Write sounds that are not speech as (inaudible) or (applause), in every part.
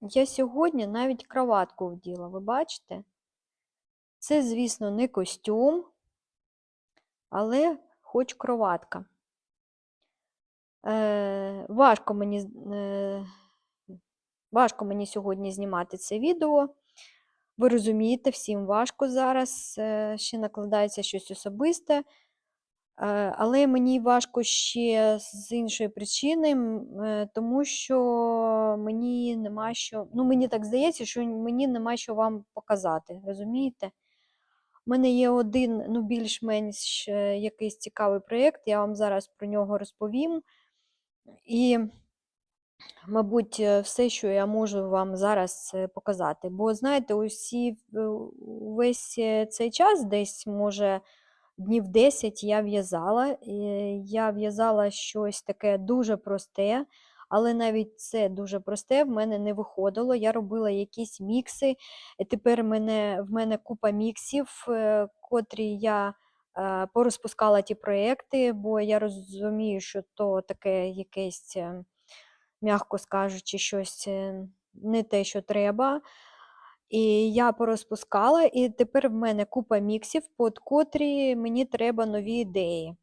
Я сьогодні навіть краватку вділа, ви бачите? Це, звісно, не костюм, але хоч кроватка. Е, важко мені, е, важко мені сьогодні знімати це відео. Ви розумієте, всім важко зараз, е, ще накладається щось особисте. Е, Але мені важко ще з іншої причини, е, тому що мені нема що. Ну, мені так здається, що мені нема що вам показати, розумієте? У мене є один, ну, більш-менш е, якийсь цікавий проєкт, я вам зараз про нього розповім. І, мабуть, все, що я можу вам зараз показати. Бо, знаєте, усі увесь е, цей час, десь, може, днів 10 я в'язала. Я в'язала щось таке дуже просте, але навіть це дуже просте в мене не виходило. Я робила якісь мікси. Тепер мене, в мене купа міксів, е, котрі я е, порозпускала ті проекти, бо я розумію, що то таке якесь, е, м'яко скажучи, щось не те, що треба. І я порозпускала, і тепер в мене купа міксів, під котрі мені треба нові ідеї.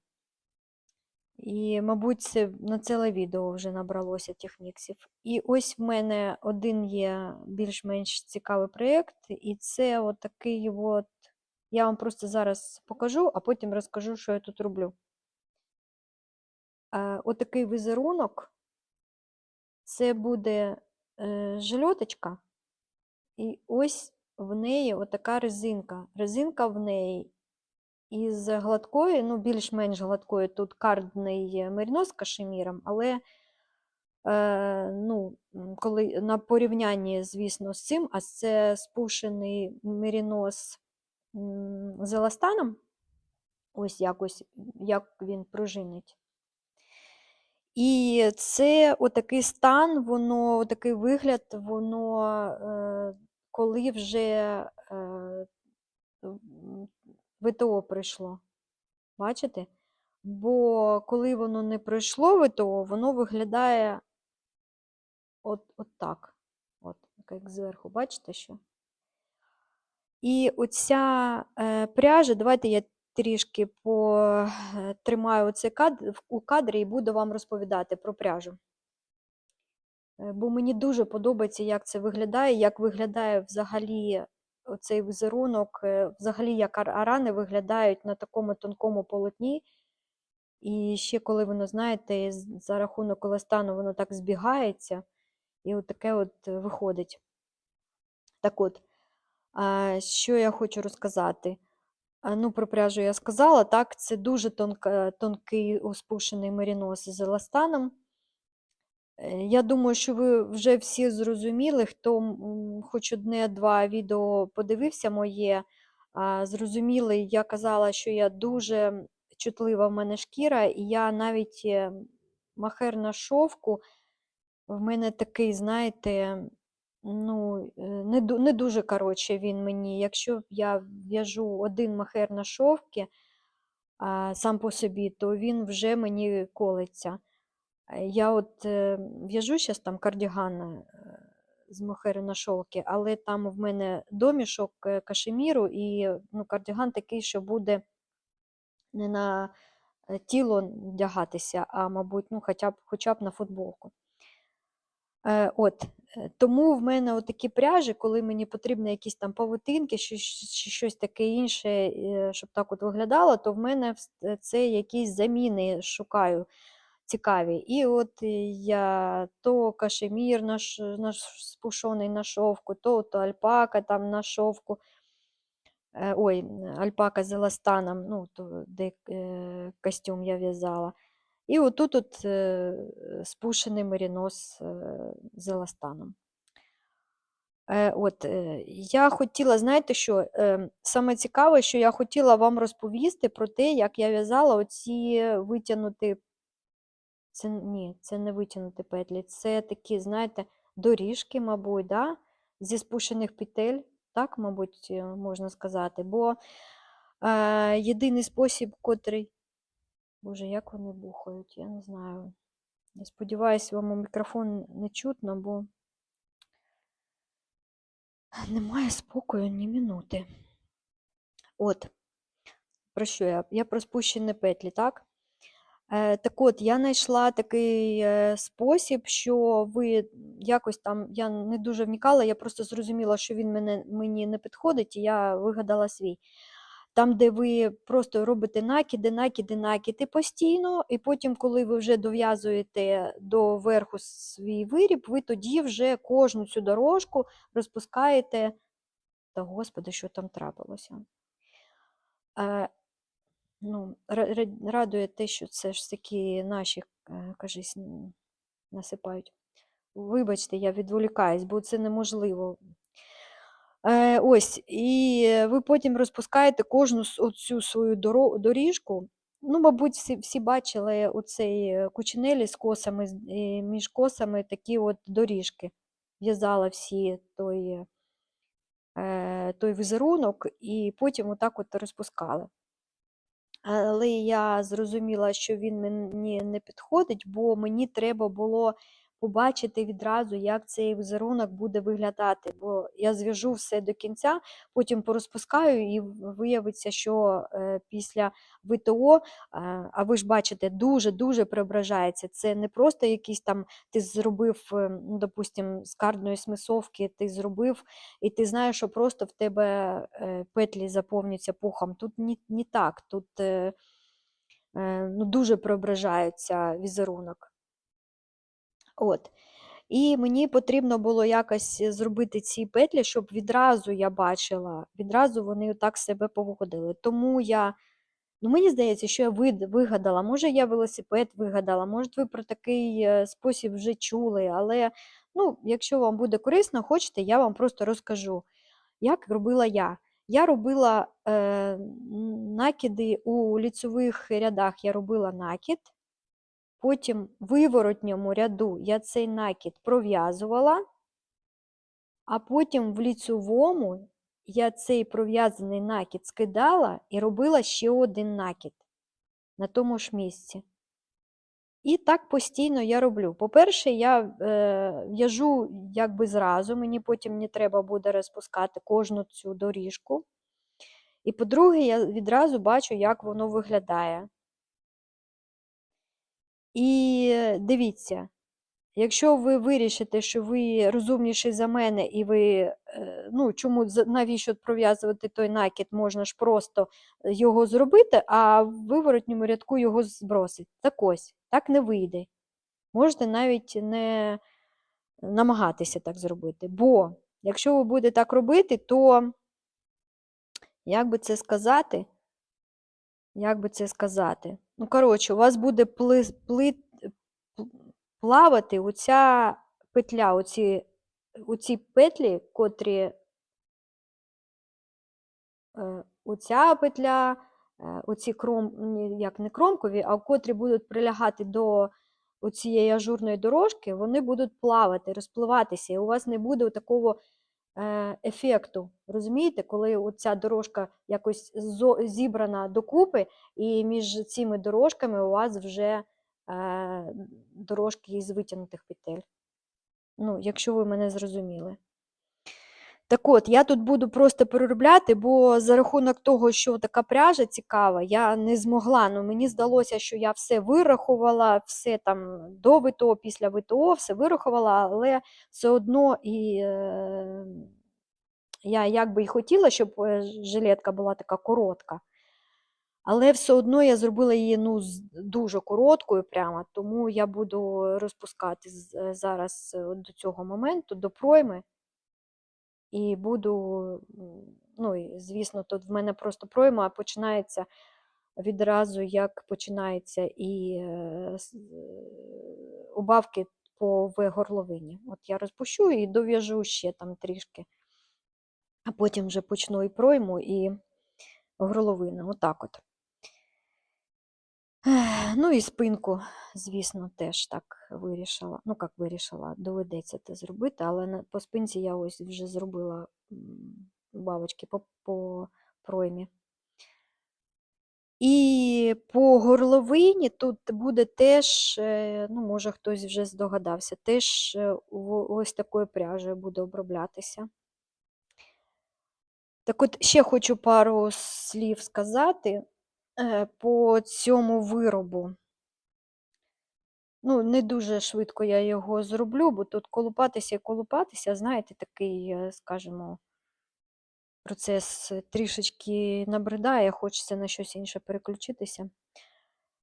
І, мабуть, це на ціле відео вже набралося тих міксів. І ось в мене один є більш-менш цікавий проєкт, і це отакий от. Я вам просто зараз покажу, а потім розкажу, що я тут роблю. Е, Отакий візерунок. Це буде е, жильоточка. І ось в неї отака резинка. Резинка в неї із гладкої, ну, більш-менш гладкої, тут кардний мерінос з кашеміром, але е, ну, коли на порівнянні, звісно, з цим, а це спушений мерінос м, з еластаном, ось якось, як він пружинить. І це отакий стан, воно, отакий вигляд, воно, е, коли вже е, ВТО прийшло. Бачите? Бо коли воно не пройшло ВТО, воно виглядає от, от так. От, як зверху, бачите що? І оця е, пряжа, давайте я трішки потримаю оцей кадр, у кадрі і буду вам розповідати про пряжу. Е, Бо мені дуже подобається, як це виглядає, як виглядає взагалі оцей візерунок, е, взагалі як арани виглядають на такому тонкому полотні. І ще коли воно, знаєте, за рахунок еластану воно так збігається, і от таке от е, виходить. Так от, що я хочу розказати? Ну, про пряжу я сказала, так, це дуже тонка, тонкий успушений мерінос з еластаном. Е, Я думаю, що ви вже всі зрозуміли, хто хоч одне-два відео подивився моє, зрозуміли, я казала, що я дуже чутлива в мене шкіра, і я навіть е, махер на шовку, в мене такий, знаєте, ну, е, не, не дуже коротше він мені. Якщо я в'яжу один махер на шовки сам по собі, то він вже мені колиться. Е, Я от е, в'яжу зараз там кардіган е, з мохери на шовки, але там в мене домішок кашеміру і ну, кардіган такий, що буде не на е, тіло вдягатися, а, мабуть, ну, хоча б, хоча б на футболку. Е, От, е, тому в мене такі пряжі, коли мені потрібні якісь там павутинки, чи, щось таке інше, щоб так от виглядало, то в мене це якісь заміни шукаю цікаві. І от е, я то кашемір наш, наш спушений на шовку, то, то альпака там на шовку. Е, Ой, альпака з еластаном, ну, то, де е, костюм я в'язала. І отут от е, спушений мерінос е, з еластаном. Е, От, е, я хотіла, знаєте що, е, саме цікаве, що я хотіла вам розповісти про те, як я в'язала оці витягнуті, це, ні, це не витягнуті петлі, це такі, знаєте, доріжки, мабуть, да? зі спушених петель, так, мабуть, е, можна сказати. Бо е, єдиний спосіб, котрий. Боже, як вони бухають, я не знаю. Я сподіваюся, вам мікрофон не чутно, бо Немає спокою ні минути. От, про що я? Я про спущені петлі, так? Е, так от, я знайшла такий е, спосіб, що ви якось там, я не дуже вникала, я просто зрозуміла, що він мене, мені не підходить, і я вигадала свій. Там, де ви просто робите накиди, накиди, накиди постійно, і потім, коли ви вже дов'язуєте до верху свій виріб, ви тоді вже кожну цю дорожку розпускаєте. Та господи, що там трапилося. Е, ну, ра- ра- радує те, що це ж таки наші, е, кажись, насипають. Вибачте, я відволікаюсь, бо це неможливо. Е, ось, і ви потім розпускаєте кожну оцю свою доріжку. Ну, мабуть, всі, всі бачили оцей е, кучинелі з косами, між косами такі от доріжки. В'язала всі той, е, той візерунок, і потім отак от розпускали. Але я зрозуміла, що він мені не підходить, бо мені треба було побачити відразу, як цей візерунок буде виглядати. Бо я зв'яжу все до кінця, потім порозпускаю, і виявиться, що е, після ВТО, е, а ви ж бачите, дуже-дуже преображається. Це не просто якийсь там ти зробив, е, ну, допустим, з кардної смисовки, ти зробив, і ти знаєш, що просто в тебе петлі заповнюються пухом. Тут не так, тут ну, дуже преображається візерунок. От. І мені потрібно було якось зробити ці петлі, щоб відразу я бачила, відразу вони так себе поводили. Тому я, ну мені здається, що я вигадала, може я велосипед вигадала, може ви про такий е, спосіб вже чули, але ну, якщо вам буде корисно, хочете, я вам просто розкажу, як робила я. Я робила е, накиди у ліцевих рядах, я робила накид. Потім в виворотньому ряду я цей накид пров'язувала, а потім в ліцевому я цей пров'язаний накид скидала і робила ще один накид на тому ж місці. І так постійно я роблю. По-перше, я е, в'яжу якби зразу, мені потім не треба буде розпускати кожну цю доріжку. І по-друге, я відразу бачу, як воно виглядає. І дивіться, якщо ви вирішите, що ви розумніший за мене, і ви, е, ну, чому, навіщо пров'язувати той накид, можна ж просто його зробити, а в виворотньому рядку його збросити. Так ось, так не вийде. Можете навіть не намагатися так зробити. Бо якщо ви будете так робити, то, як би це сказати, як би це сказати? Ну, коротше, у вас буде пли, пли, плавати оця петля, оці, оці петлі, котрі е, оця петля, е, оці кром, як не кромкові, а котрі будуть прилягати до цієї ажурної дорожки, вони будуть плавати, розпливатися, і у вас не буде такого ефекту. Розумієте, коли ця дорожка якось зібрана докупи, і між цими дорожками у вас вже е, дорожки із витягнутих петель. Ну, якщо ви мене зрозуміли. Так от, я тут буду просто переробляти, бо за рахунок того, що така пряжа цікава, я не змогла. Ну, мені здалося, що я все вирахувала, все там до ВТО, після ВТО, все вирахувала, але все одно і е, я як би і хотіла, щоб е, жилетка була така коротка. Але все одно я зробила її ну, дуже короткою прямо, тому я буду розпускати е, зараз е, до цього моменту, до пройми. І буду, ну, і, звісно, тут в мене просто пройма починається відразу, як починається і е, убавки по В горловині. От я розпущу і дов'яжу ще там трішки, а потім вже почну і пройму, і горловину. Отак от. Ну і спинку, звісно, теж так вирішила. Ну, як вирішила, доведеться це зробити, але по спинці я ось вже зробила бабочки по, по проймі. І по горловині тут буде теж, е, ну, може хтось вже здогадався, теж е, ось такою пряжею буде оброблятися. Так от ще хочу пару слів сказати по цьому виробу. Ну, не дуже швидко я його зроблю, бо тут колупатися і колупатися, знаєте, такий, е, скажімо, процес трішечки набридає, хочеться на щось інше переключитися.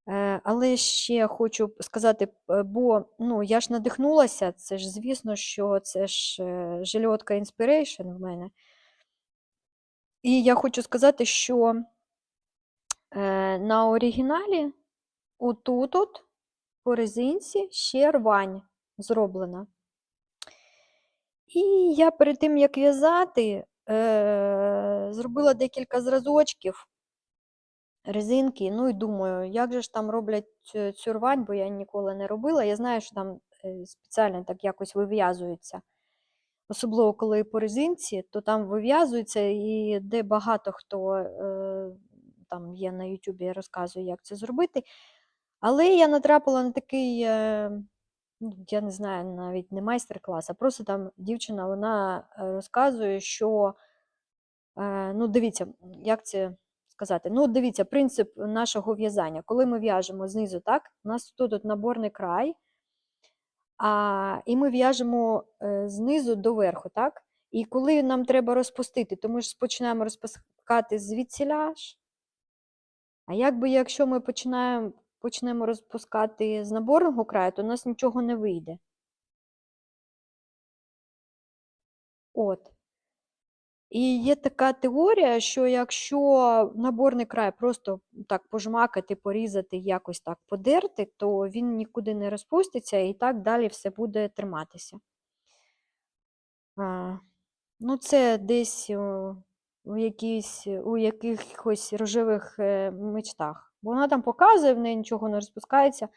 Е, Але ще хочу сказати, е, бо ну, я ж надихнулася, це ж звісно, що це ж е, жильотка Inspiration в мене. І я хочу сказати, що е, на оригіналі отут от по резинці ще рвань зроблена. І я перед тим, як в'язати, е, зробила декілька зразочків резинки. Ну і думаю, як же ж там роблять цю, рвань, бо я ніколи не робила. Я знаю, що там е, спеціально так якось вив'язується. Особливо, коли по резинці, то там вив'язується, і де багато хто е, там є на Ютубі, розказує, як це зробити. Але я натрапила на такий, е, ну, я не знаю, навіть не майстер-клас, а просто там дівчина вона е, розказує, що, е, ну, дивіться, як це сказати? Ну, дивіться, принцип нашого в'язання. Коли ми в'яжемо знизу, так, у нас тут от наборний край, а, і ми в'яжемо знизу до верху, так? І коли нам треба розпустити, то ми ж починаємо розпускати звідсіля ж. А якби якщо ми починаємо, почнемо розпускати з наборного краю, то у нас нічого не вийде. От. І є така теорія, що якщо наборний край просто так пожмакати, порізати, якось так подерти, то він нікуди не розпуститься і так далі все буде триматися. А, ну, це десь у, якійсь, у якихось рожевих е, мечтах. Бо вона там показує, в неї нічого не розпускається.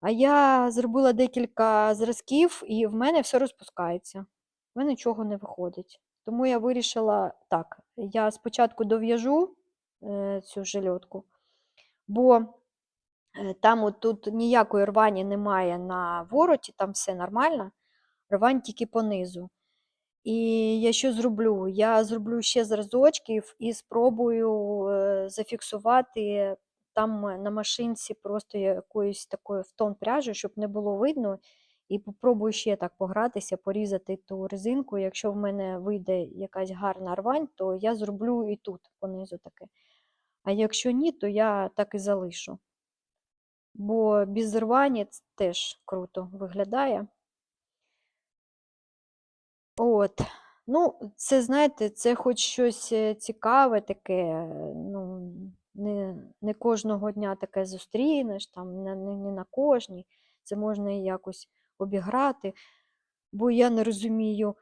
А я зробила декілька зразків, і в мене все розпускається. В мене нічого не виходить. Тому я вирішила так, я спочатку дов'яжу е, цю жильотку, бо е, там от тут ніякої рвані немає на вороті, там все нормально, рвань тільки понизу. І я що зроблю? Я зроблю ще зразочків і спробую е, зафіксувати там е, на машинці просто якоюсь такою в тон пряжі, щоб не було видно. І попробую ще так погратися, порізати ту резинку. Якщо в мене вийде якась гарна рвань, то я зроблю і тут понизу таке. А якщо ні, то я так і залишу. Бо без рвані теж круто виглядає. От. Ну, це, знаєте, це хоч щось е, цікаве таке, ну, не не кожного дня таке зустрінеш, там, не, не, на кожній. Це можна і якось обіграти, бо я не розумію,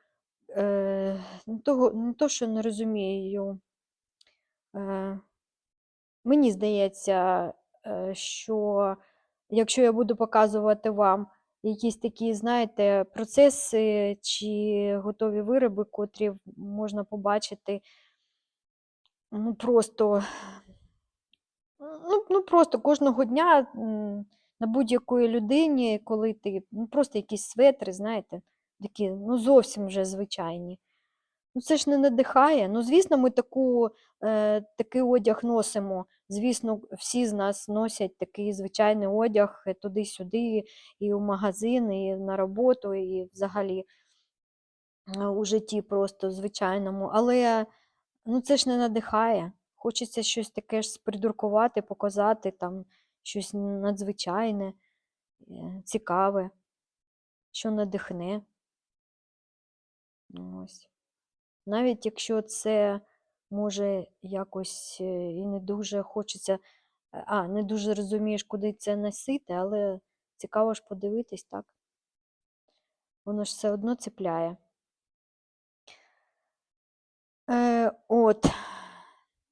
е, не, того, не то, що не розумію, е, мені здається, е, що якщо я буду показувати вам якісь такі, знаєте, процеси чи готові вироби, котрі можна побачити, ну, просто, ну, ну, просто кожного дня на будь-якої людині, коли ти ну, просто якісь светри, знаєте, такі ну, зовсім вже звичайні. Ну, Це ж не надихає. Ну, звісно, ми таку, е, такий одяг носимо. Звісно, всі з нас носять такий звичайний одяг е, туди-сюди, і в магазин, і на роботу, і взагалі е, у житті просто звичайному. Але ну, це ж не надихає. Хочеться щось таке ж спридуркувати, показати там щось надзвичайне, е, цікаве, що надихне. Ось. Навіть якщо це може якось е, і не дуже хочеться, е, а, не дуже розумієш, куди це носити, але цікаво ж подивитись, так? Воно ж все одно цепляє. Е, От.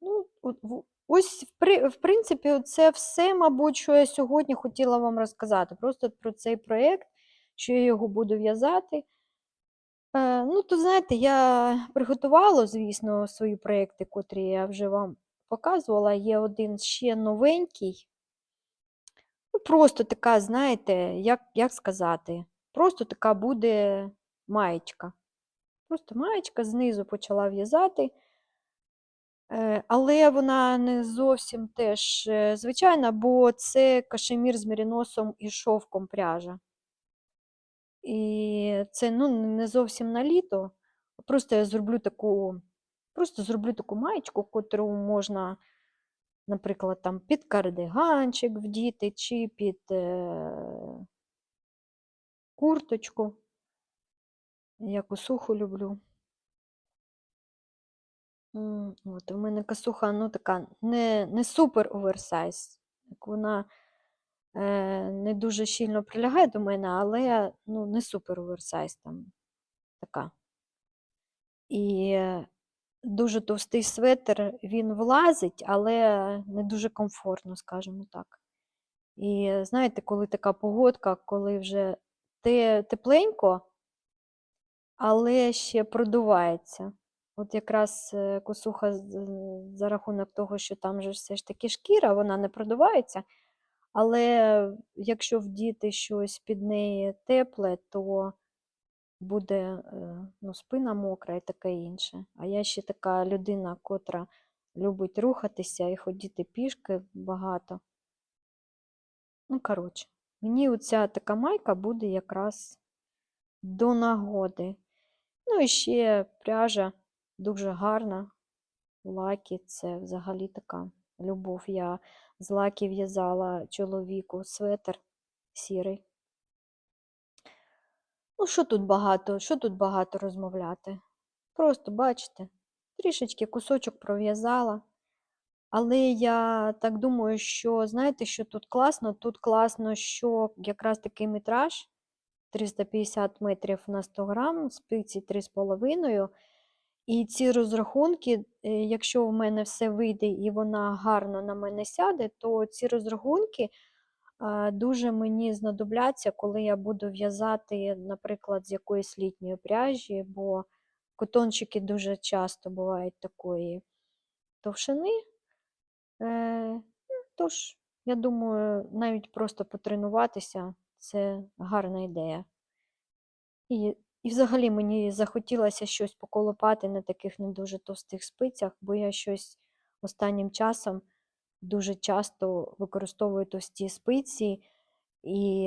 Ну, Ось, в принципі, це все, мабуть, що я сьогодні хотіла вам розказати. Просто про цей проєкт, що я його буду в'язати. Е, ну, то, знаєте, я приготувала, звісно, свої проєкти, котрі я вже вам показувала. Є один ще новенький. Ну, Просто така, знаєте, як як сказати, просто така буде маєчка. Просто маєчка знизу почала в'язати. Е, Але вона не зовсім теж е, звичайна, бо це кашемір з мериносом і шовком пряжа. І це ну, не зовсім на літо. Просто я зроблю таку, просто зроблю таку маєчку, котру можна, наприклад, там під кардиганчик вдіти чи під е, курточку. Я косуху люблю. От, у мене косуха, ну, така не, не супер оверсайз. Так вона не дуже щільно прилягає до мене, але ну, не супер оверсайз там така. І е, дуже товстий светр, він влазить, але не дуже комфортно, скажімо так. І е, знаєте, коли така погодка, коли вже те, тепленько, але ще продувається. От якраз е, косуха за рахунок того, що там же все ж таки шкіра, вона не продувається. Але якщо вдіти щось під неї тепле, то буде е, ну, спина мокра і таке інше. А я ще така людина, котра любить рухатися і ходити пішки багато. Ну, коротше, мені оця така майка буде якраз до нагоди. Ну і ще пряжа дуже гарна. Лакі це взагалі така любов. Я з лакі в'язала чоловіку светр сірий. Ну, що тут багато, що тут багато розмовляти? Просто бачите, трішечки кусочок пров'язала. Але я так думаю, що знаєте, що тут класно? Тут класно, що якраз такий метраж 350 метрів на 100 грам, спиці 3,5. І ці розрахунки, е, якщо в мене все вийде і вона гарно на мене сяде, то ці розрахунки дуже мені знадобляться, коли я буду в'язати, наприклад, з якоїсь літньої пряжі, бо котончики дуже часто бувають такої товщини. Е, ну, Тож, я думаю, навіть просто потренуватися це гарна ідея. І, і взагалі мені захотілося щось поколопати на таких не дуже товстих спицях, бо я щось останнім часом дуже часто використовую товсті спиці, і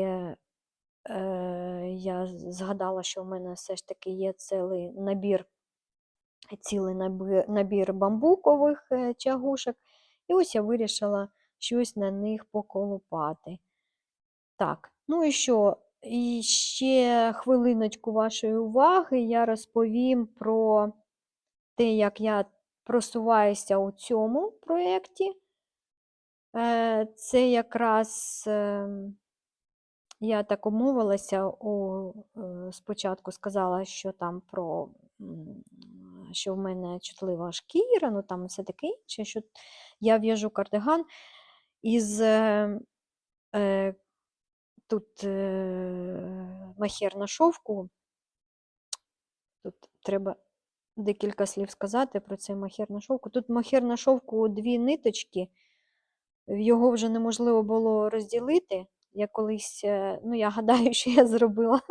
е, я згадала, що в мене все ж таки є цілий набір, цілий набір, набір бамбукових е, чагушок. І ось я вирішила щось на них поколопати. Так, ну і що? І ще хвилиночку вашої уваги я розповім про те, як я просуваюся у цьому проєкті. Е, Це якраз ем, я так умовилася, у, е, спочатку сказала, що там про що в мене чутлива шкіра, ну там все таке інше, що я в'яжу кардиган із е, тут махер на шовку. Тут треба декілька слів сказати про цей махер на шовку. Тут махер на шовку дві ниточки, його вже неможливо було розділити. Я колись, е, ну я гадаю, (laughs) що я зробила,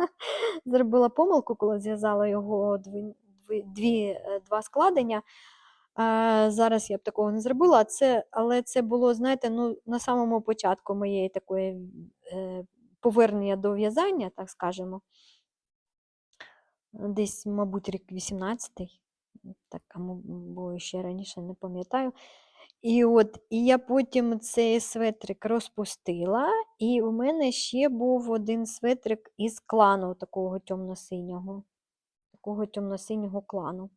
зробила помилку, коли зв'язала його дві, дві, дві, е, два складення. А, зараз я б такого не зробила, це, але це було, знаєте, ну, на самому початку моєї такої е, повернення до в'язання, так скажемо. Десь, мабуть, рік 18-й, так, або ще раніше не пам'ятаю. І от, і я потім цей светрик розпустила, і у мене ще був один светрик із клану такого темно-синього, такого темно-синього клану.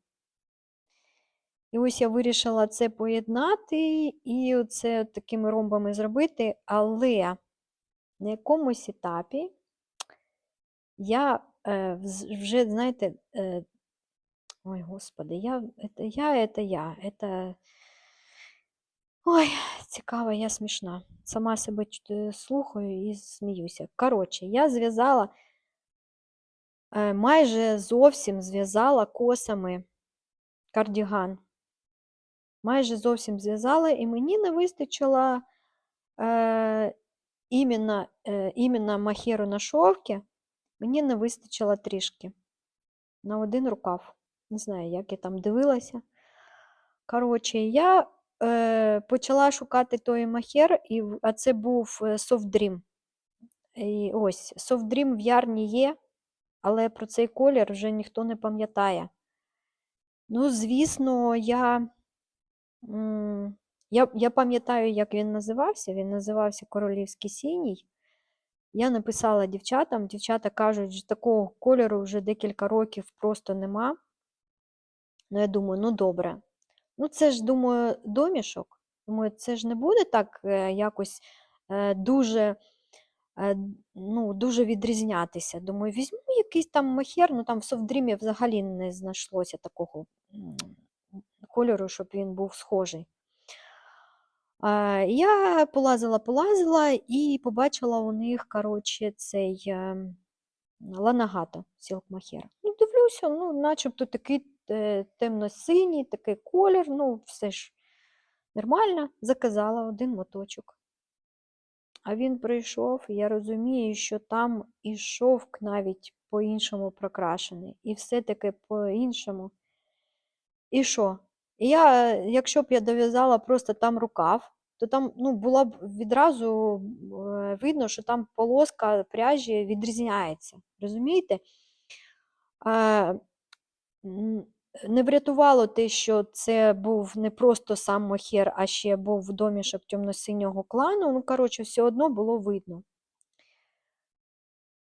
І ось я вирішила це поєднати і оце такими ромбами зробити, але на якомусь етапі я е, вз- вже, знаєте, е, ой, господи, я, это я, это я, это... Ой, цікаво, я смішна. Сама себе чу- е, слухаю і сміюся. Коротше, я зв'язала, е, майже зовсім зв'язала косами кардіган. Майже зовсім зв'язала, і мені не вистачило е, іменно, іменно махеру на шовки, мені не вистачило трішки на один рукав. Не знаю, як я там дивилася. Коротше, я е, почала шукати той махер, і, а це був е, Soft. І ось, Soft Dream в Ярні є, але про цей колір вже ніхто не пам'ятає. Ну, звісно, я, я, я пам'ятаю, як він називався. Він називався Королівський синій. Я написала дівчатам, дівчата кажуть, що такого кольору вже декілька років просто нема. Ну, я думаю, ну добре. Ну, це ж, думаю, домішок. Думаю, це ж не буде так е, якось е, дуже, е, ну, дуже відрізнятися. Думаю, візьму якийсь там махер, ну там в софтдрімі взагалі не знайшлося такого кольору, щоб він був схожий. Я полазила, полазила і побачила у них, коротше, цей Ланагато Silk. Ну, дивлюся, ну, начебто такий е, темно-синій, такий колір, ну, все ж нормально. Заказала один моточок. А він прийшов, і я розумію, що там і шовк навіть по-іншому прокрашений, і все-таки по-іншому. І що? І я, якщо б я дов'язала просто там рукав, то там ну, було б відразу е, видно, що там полоска пряжі відрізняється. Розумієте? А, не врятувало те, що це був не просто сам мохер, а ще був домішок темно-синього клану. Ну, коротше, все одно було видно.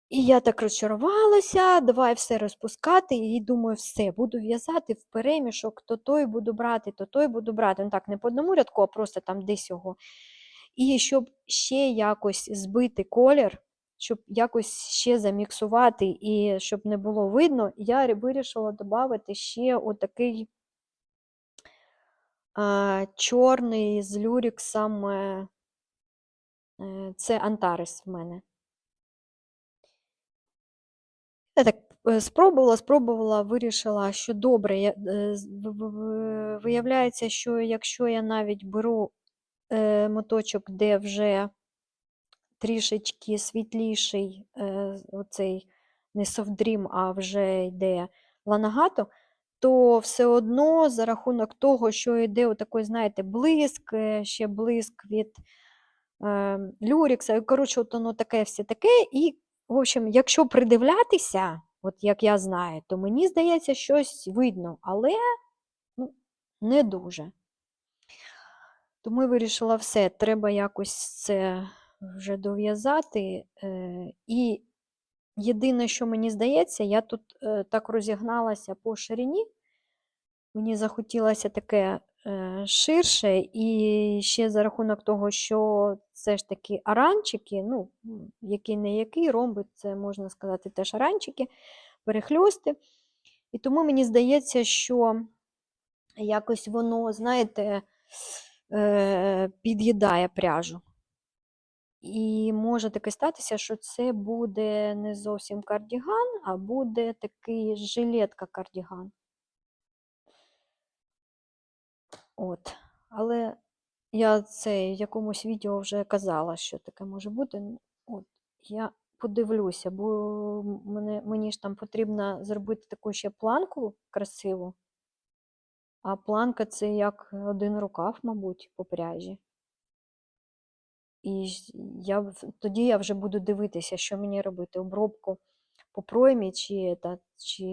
І я так розчарувалася, давай все розпускати, і думаю, все, буду в'язати в перемішок, то той буду брати, то той буду брати. Ну так, не по одному рядку, а просто там десь його. І щоб ще якось збити колір, щоб якось ще заміксувати і щоб не було видно, я вирішила додати ще отакий а, чорний з люріксом. е, е, Це Антарес в мене. Я так е, спробувала, спробувала, вирішила, що добре. в- Виявляється, що якщо я навіть беру е, моточок, де вже трішечки світліший, оцей не софтдрім, а вже йде ланагато, то все одно за рахунок того, що йде отакий, знаєте, блиск, е, ще блиск від е, люрікса, коротше, от воно таке все таке. І, в общем, якщо придивлятися, от як я знаю, то мені здається, щось видно, але ну, не дуже. Тому я вирішила все, треба якось це вже дов'язати. Е, і єдине, що мені здається, я тут е, так розігналася по ширині. Мені захотілося таке е, ширше, і ще за рахунок того, що це ж таки аранчики, ну, який не який, ромби, це можна сказати теж аранчики, перехльости. І тому мені здається, що якось воно, знаєте, е, під'їдає пряжу. І може таке статися, що це буде не зовсім кардіган, а буде такий жилетка кардіган. От. Але я це в якомусь відео вже казала, що таке може бути. От. Я подивлюся, бо мене, мені ж там потрібно зробити таку ще планку красиву. А планка це як один рукав, мабуть, по пряжі. І я, тоді я вже буду дивитися, що мені робити, обробку по проймі, чи, та, чи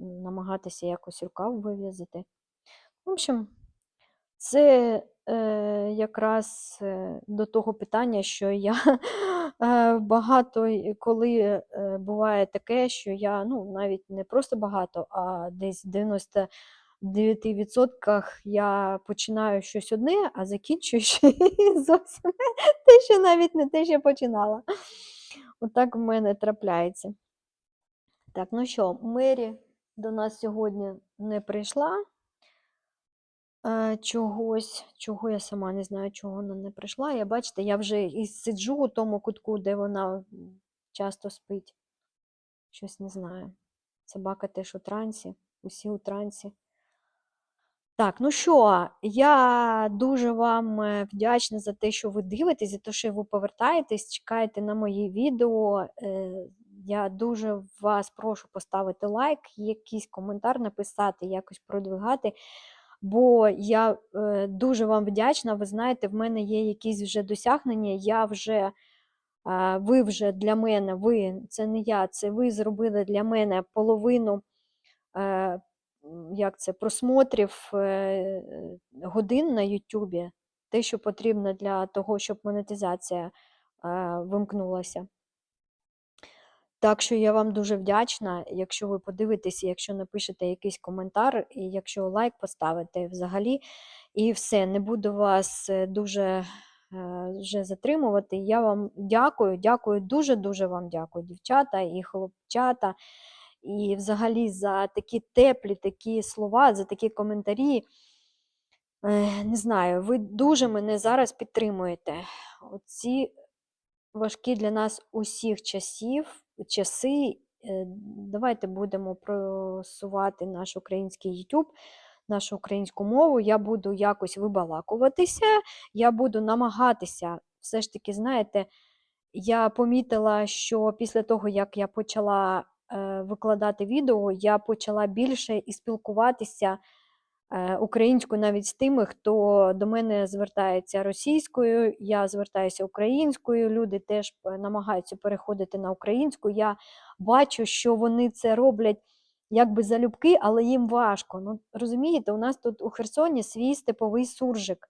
намагатися якось рукав вив'язати. В общем, це е, якраз е, до того питання, що я (laughs) е, багато коли е, буває таке, що я ну, навіть не просто багато, а десь в 99% я починаю щось одне, а закінчую (laughs) ще зовсім (laughs) те, що навіть не те, що починала. Отак в мене трапляється. Так, ну що, Мері до нас сьогодні не прийшла чогось, чого я сама не знаю, чого вона не прийшла. Я бачите, я вже і сиджу у тому кутку, де вона часто спить. Щось не знаю. Собака теж у трансі, усі у трансі. Так, ну що, я дуже вам е, вдячна за те, що ви дивитесь, за те, що ви повертаєтесь, чекаєте на мої відео. Е, Я дуже вас прошу поставити лайк, якийсь коментар написати, якось продвигати. Бо я е, дуже вам вдячна. Ви знаєте, в мене є якісь вже досягнення. Я вже, е, ви вже для мене, ви, це не я, це ви зробили для мене половину. е, Як це просмотрів годин на Ютубі, те, що потрібно для того, щоб монетизація вимкнулася. Так що я вам дуже вдячна, якщо ви подивитеся, якщо напишете якийсь коментар, і якщо лайк поставите взагалі. І все, не буду вас е, дуже е, вже затримувати. Я вам дякую, дякую, дуже-дуже вам дякую, дівчата і хлопчата. І взагалі за такі теплі такі слова, за такі коментарі. Не знаю, ви дуже мене зараз підтримуєте. Оці важкі для нас усіх часів, часи. Е, Давайте будемо просувати наш український YouTube, нашу українську мову. Я буду якось вибалакуватися, я буду намагатися, все ж таки, знаєте, я помітила, що після того, як я почала е, викладати відео, я почала більше і спілкуватися українською навіть з тими, хто до мене звертається російською, я звертаюся українською, люди теж намагаються переходити на українську. Я бачу, що вони це роблять якби залюбки, але їм важко. Ну, розумієте, у нас тут у Херсоні свій степовий суржик,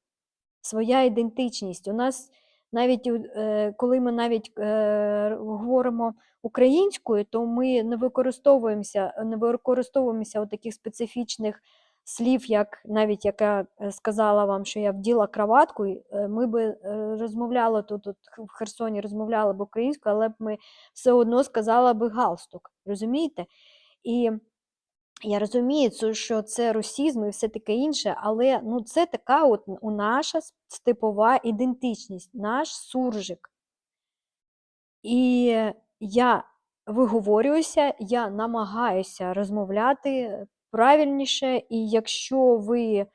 своя ідентичність. У нас навіть е, коли ми навіть е, говоримо українською, то ми не використовуємося, не використовуємося у таких специфічних слів, як навіть яка е, сказала вам, що я вділа краватку, е, ми би е, розмовляли тут, тут в Херсоні, розмовляли б українською, але б ми все одно сказала би галстук. Розумієте? І я розумію, що це русізм і все таке інше, але ну, це така от у наша степова ідентичність, наш суржик. І я виговорююся, я намагаюся розмовляти правильніше, і якщо ви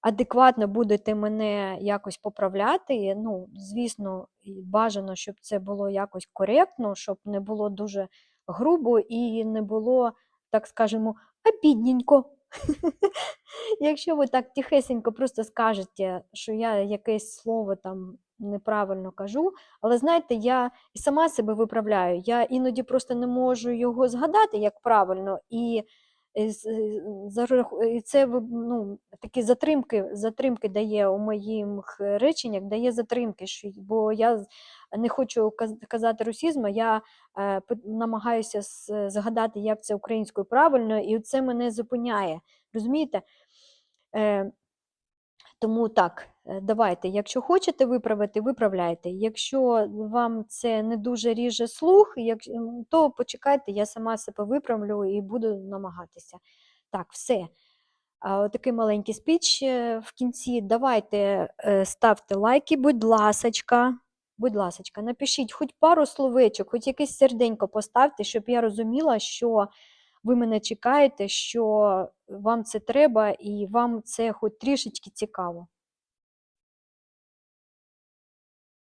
адекватно будете мене якось поправляти, ну, звісно, бажано, щоб це було якось коректно, щоб не було дуже грубо і не було, так скажемо, обідненько. (laughs) Якщо ви так тихесенько просто скажете, що я якесь слово там неправильно кажу, але знаєте, я і сама себе виправляю. Я іноді просто не можу його згадати як правильно, і, е, е, і це ну, такі затримки, затримки дає у моїх реченнях, дає затримки, бо я не хочу каз- казати русізм, я е, намагаюся згадати, як це українською правильно, і це мене зупиняє. Розумієте? Тому так, е, давайте, якщо хочете виправити, виправляйте. Якщо вам це не дуже ріже слух, то почекайте, я сама себе виправлю і буду намагатися. Так, все. А, Отакий маленький спіч е, в кінці. Давайте е, ставте лайки, будь ласочка. Будь ласочка, напишіть хоч пару словечок, хоч якесь серденько поставте, щоб я розуміла, що ви мене чекаєте, що вам це треба і вам це хоч трішечки цікаво.